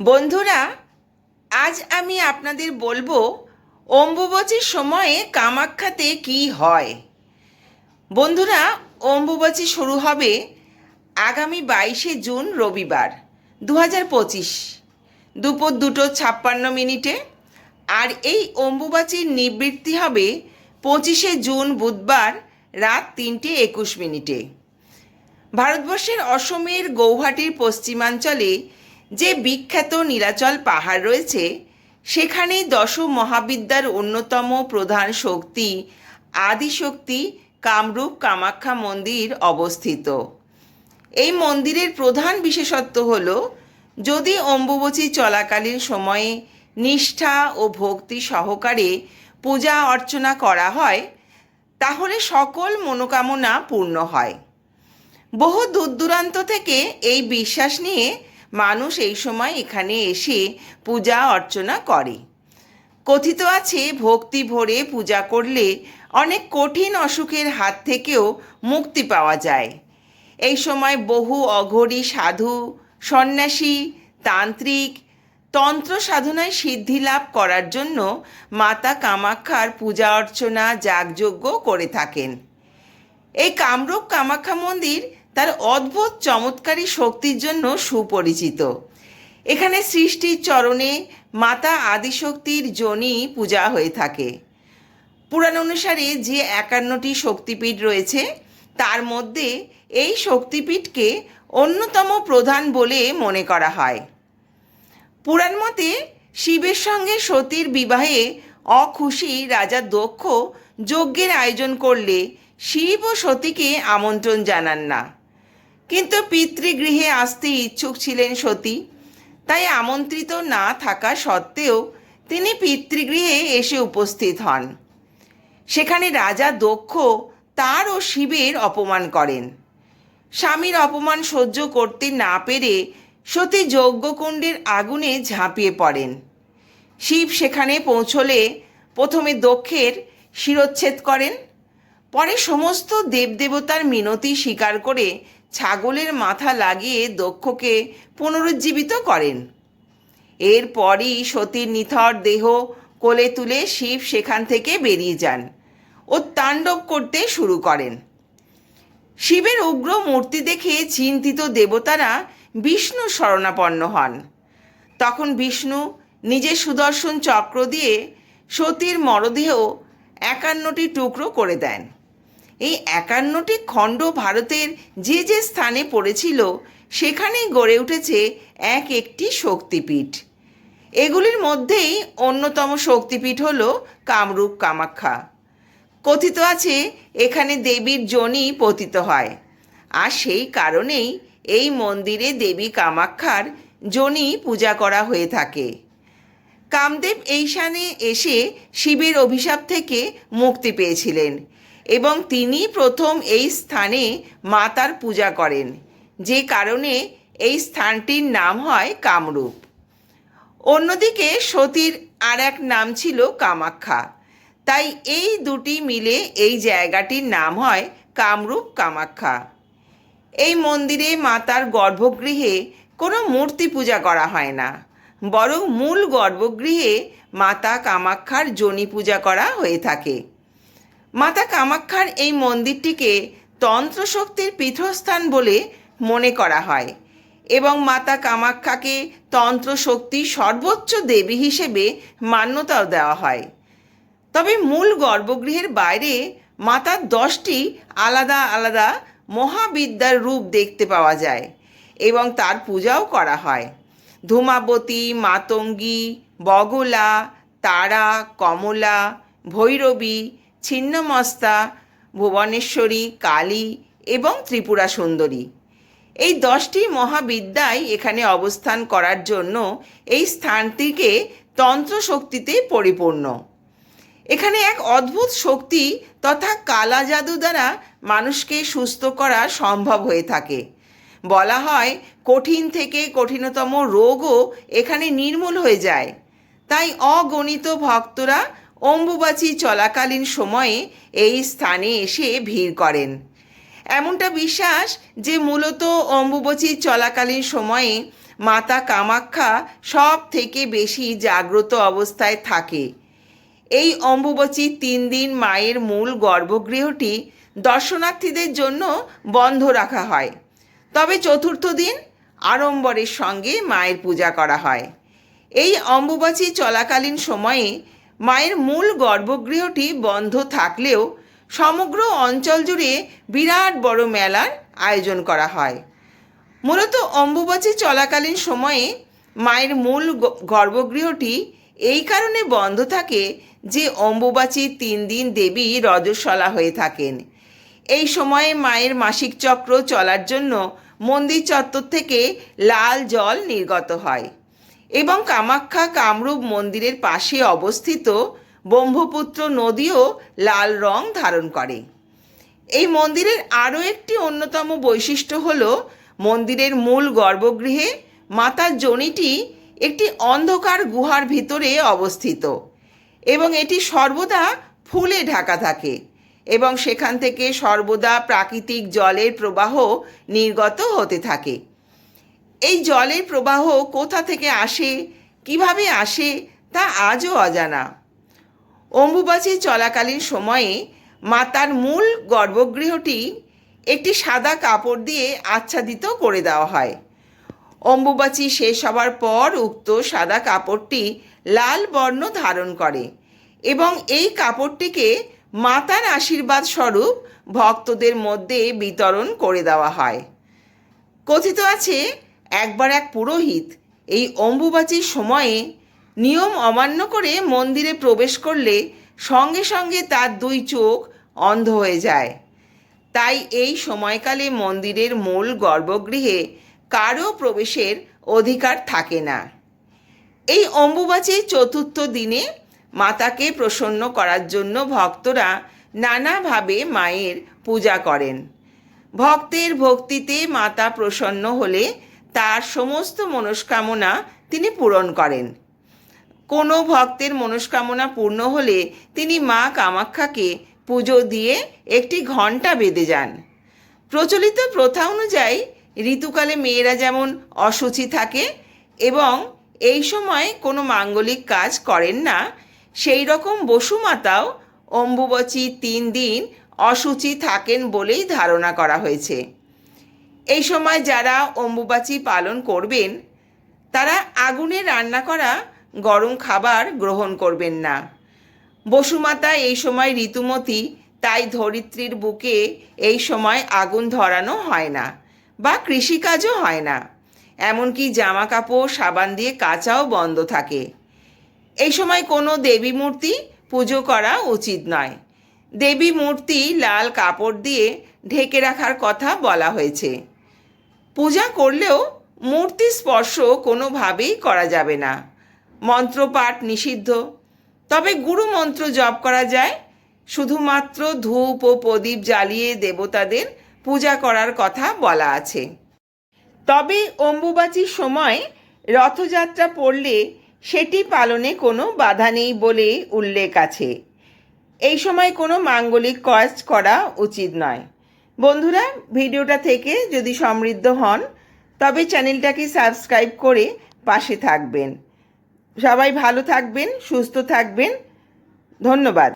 বন্ধুরা, আজ আমি আপনাদের বলব অম্বুবাচীর সময়ে কামাখ্যাতে কি হয়। বন্ধুরা, অম্বুবাচী শুরু হবে আগামী বাইশে জুন রবিবার দু হাজার পঁচিশ। দুপুর দুটো ছাপ্পান্ন মিনিটে। আর এই অম্বুবাচীর নিবৃত্তি হবে পঁচিশে জুন বুধবার রাত তিনটে একুশ মিনিটে। ভারতবর্ষের অসমের গৌহাটির পশ্চিমাঞ্চলে যে বিখ্যাত নীলাচল পাহাড় রয়েছে, সেখানেই দশ মহাবিদ্যার অন্যতম প্রধান শক্তি, আদিশক্তি কামরূপ কামাখ্যা মন্দির অবস্থিত। এই মন্দিরের প্রধান বিশেষত্ব হল, যদি অম্বুবচী চলাকালীন সময়ে নিষ্ঠা ও ভক্তি সহকারে পূজা অর্চনা করা হয়, তাহলে সকল মনোকামনা পূর্ণ হয়। বহু দূর দূরান্ত থেকে এই বিশ্বাস নিয়ে মানুষ এই সময় এখানে এসে পূজা অর্চনা করে। কথিত আছে, ভক্তি ভরে পূজা করলে অনেক কঠিন অসুখের হাত থেকেও মুক্তি পাওয়া যায়। এই সময় বহু অঘরী সাধু, সন্ন্যাসী, তান্ত্রিক তন্ত্র সাধনায় সিদ্ধি লাভ করার জন্য মাতা কামাখ্যার পূজা অর্চনা যাগযজ্ঞ করে থাকেন। এই কামরূপ কামাখ্যা মন্দির তার অদ্ভুত চমৎকারী শক্তির জন্য সুপরিচিত। এখানে সৃষ্টির চরণে মাতা আদিশক্তির জনি পূজা হয়ে থাকে। পুরাণ অনুসারে যে একান্নটি শক্তিপীঠ রয়েছে, তার মধ্যে এই শক্তিপীঠকে অন্যতম প্রধান বলে মনে করা হয়। পুরাণ মতে শিবের সঙ্গে সতীর বিবাহে অখুশি রাজা দক্ষ যজ্ঞের আয়োজন করলে শিব ও সতীকে আমন্ত্রণ জানান না। কিন্তু পিতৃগৃহে আসতে ইচ্ছুক ছিলেন সতী। তাই আমন্ত্রিত না থাকা সত্ত্বেও তিনি পিতৃগৃহে এসে উপস্থিত হন। সেখানে রাজা দক্ষ তার ও শিবের অপমান করেন। স্বামীর অপমান সহ্য করতে না পেরে সতী যজ্ঞকুণ্ডের আগুনে ঝাঁপিয়ে পড়েন। শিব সেখানে পৌঁছলে প্রথমে দক্ষের শিরচ্ছেদ করেন, পরে সমস্ত দেবদেবতার মিনতি স্বীকার করে ছাগলের মাথা লাগিয়ে দক্ষকে পুনরুজ্জীবিত করেন। এরপরই সতীর নিথর দেহ কোলে তুলে শিব সেখান থেকে বেরিয়ে যান ও তাণ্ডব করতে শুরু করেন। শিবের উগ্র মূর্তি দেখে চিন্তিত দেবতারা বিষ্ণু শরণাপন্ন হন। তখন বিষ্ণু নিজের সুদর্শন চক্র দিয়ে সতীর মরদেহ একান্নটি টুকরো করে দেন। এই একান্নটি খণ্ড ভারতের যে যে স্থানে পড়েছিল, সেখানেই গড়ে উঠেছে এক একটি শক্তিপীঠ। এগুলির মধ্যেই অন্যতম শক্তিপীঠ হল কামরূপ কামাখ্যা। কথিত আছে, এখানে দেবীর জনি পতিত হয়। আর সেই কারণেই এই মন্দিরে দেবী কামাখ্যার জনি পূজা করা হয়ে থাকে। কামদেব এইখানে এসে শিবের অভিশাপ থেকে মুক্তি পেয়েছিলেন। এবং তিনি প্রথম এই স্থানে মাতার পূজা করেন, যে কারণে এই স্থানটির নাম হয় কামরূপ। অন্যদিকে সতীর আর এক নাম ছিল কামাখ্যা। তাই এই দুটি মিলে এই জায়গাটির নাম হয় কামরূপ কামাখ্যা। এই মন্দিরে মাতার গর্ভগৃহে কোনো মূর্তি পূজা করা হয় না, বরং মূল গর্ভগৃহে মাতা কামাখ্যার জনি পূজা করা হয়ে থাকে। মাতা কামাখ্যার এই মন্দিরটিকে তন্ত্রশক্তির পীঠস্থান বলে মনে করা হয় এবং মাতা কামাখ্যাকে তন্ত্রশক্তির সর্বোচ্চ দেবী হিসেবে মান্যতাও দেওয়া হয়। তবে মূল গর্ভগৃহের বাইরে মাতার দশটি আলাদা আলাদা মহাবিদ্যার রূপ দেখতে পাওয়া যায় এবং তার পূজাও করা হয়। ধূমাবতী, মাতঙ্গী, বগলা, তারা, কমলা, ভৈরবী ছিন্নমস্তা, ভুবনেশ্বরী, কালী এবং ত্রিপুরা সুন্দরী। এই দশটি মহাবিদ্যায় এখানে অবস্থান করার জন্য এই স্থানটিকে তন্ত্র তন্ত্রশক্তিতে পরিপূর্ণ। এখানে এক অদ্ভুত শক্তি তথা কালা জাদু দ্বারা মানুষকে সুস্থ করা সম্ভব হয়ে থাকে। বলা হয়, কঠিন থেকে কঠিনতম রোগও এখানে নির্মূল হয়ে যায়। তাই অগণিত ভক্তরা অম্বুবাচী চলাকালীন সময়ে এই স্থানে এসে ভিড় করেন। এমনটা বিশ্বাস যে মূলত অম্বুবাচী চলাকালীন সময়ে মাতা কামাখ্যা সব থেকে বেশি জাগ্রত অবস্থায় থাকে। এই অম্বুবচীর তিন দিন মায়ের মূল গর্ভগৃহটি দর্শনার্থীদের জন্য বন্ধ রাখা হয়। তবে চতুর্থ দিন আড়ম্বরের সঙ্গে মায়ের পূজা করা হয়। এই অম্বুবাচী চলাকালীন সময়ে মায়ের মূল গর্ভগৃহটি বন্ধ থাকলেও সমগ্র অঞ্চল জুড়ে বিরাট বড় মেলার আয়োজন করা হয়। মূলত অম্বুবাচী চলাকালীন সময়ে মায়ের মূল গর্ভগৃহটি এই কারণে বন্ধ থাকে যে অম্বুবাচীর তিন দিন দেবী রজস্বলা হয়ে থাকেন। এই সময়ে মায়ের মাসিক চক্র চলার জন্য মন্দির চত্বর থেকে লাল জল নির্গত হয়। এবং কামাখ্যা কামরূপ মন্দিরের পাশে অবস্থিত ব্রহ্মপুত্র নদীও লাল রং ধারণ করে। এই মন্দিরের আরও একটি অন্যতম বৈশিষ্ট্য হল, মন্দিরের মূল গর্ভগৃহে মাতার জনিটি একটি অন্ধকার গুহার ভিতরে অবস্থিত এবং এটি সর্বদা ফুলে ঢাকা থাকে এবং সেখান থেকে সর্বদা প্রাকৃতিক জলের প্রবাহ নির্গত হতে থাকে। এই জলের প্রবাহ কোথা থেকে আসে, কীভাবে আসে, তা আজও অজানা। অম্বুবাচী চলাকালীন সময়ে মাতার মূল গর্ভগৃহটি একটি সাদা কাপড় দিয়ে আচ্ছাদিত করে দেওয়া হয়। অম্বুবাচী শেষ হবার পর উক্ত সাদা কাপড়টি লাল বর্ণ ধারণ করে এবং এই কাপড়টিকে মাতার আশীর্বাদ স্বরূপ ভক্তদের মধ্যে বিতরণ করে দেওয়া হয়। কথিত আছে একবার এক পুরোহিত এই অম্বুবাচীর সময়ে নিয়ম অমান্য করে মন্দিরে প্রবেশ করলে সঙ্গে সঙ্গে তার দুই চোখ অন্ধ হয়ে যায়। তাই এই সময়কালে মন্দিরের মূল গর্ভগৃহে কারও প্রবেশের অধিকার থাকে না। এই অম্বুবাচীর চতুর্থ দিনে মাতাকে প্রসন্ন করার জন্য ভক্তরা নানাভাবে মায়ের পূজা করেন। ভক্তের ভক্তিতে মাতা প্রসন্ন হলে তার সমস্ত মনস্কামনা তিনি পূরণ করেন। কোনো ভক্তের মনস্কামনা পূর্ণ হলে তিনি মা কামাখ্যাকে পুজো দিয়ে একটি ঘণ্টা বেঁধে যান। প্রচলিত প্রথা অনুযায়ী ঋতুকালে মেয়েরা যেমন অসুচি থাকে এবং এই সময় কোনো মাঙ্গলিক কাজ করেন না, সেই রকম বসুমাতাও অম্বুবচী তিন দিন অসুচি থাকেন বলেই ধারণা করা হয়েছে। এই সময় যারা অম্বুবাচী পালন করবেন, তারা আগুনে রান্না করা গরম খাবার গ্রহণ করবেন না। বসুমাতা এই সময় ঋতুমতি, তাই ধরিত্রীর বুকে এই সময় আগুন ধরানো হয় না বা কৃষিকাজও হয় না। এমনকি জামা কাপড় সাবান দিয়ে কাচাও বন্ধ থাকে। এই সময় কোনো দেবী মূর্তি পুজো করা উচিত নয়। দেবী মূর্তি লাল কাপড় দিয়ে ঢেকে রাখার কথা বলা হয়েছে। পূজা করলেও মূর্তি স্পর্শ কোনোভাবেই করা যাবে না। মন্ত্রপাঠ নিষিদ্ধ। তবে গুরু মন্ত্র জপ করা যায়। শুধুমাত্র ধূপ ও প্রদীপ জ্বালিয়ে দেবতাদের পূজা করার কথা বলা আছে। তবে অম্বুবাচীর সময় রথযাত্রা পড়লে সেটি পালনে কোনো বাধা নেই বলে উল্লেখ আছে। এই সময় কোনো মাঙ্গলিক কাজ করা উচিত নয়। বন্ধুরা, ভিডিওটা থেকে যদি সমৃদ্ধ হন, তবে চ্যানেলটাকে সাবস্ক্রাইব করে পাশে থাকবেন। সবাই ভালো থাকবেন, সুস্থ থাকবেন। ধন্যবাদ।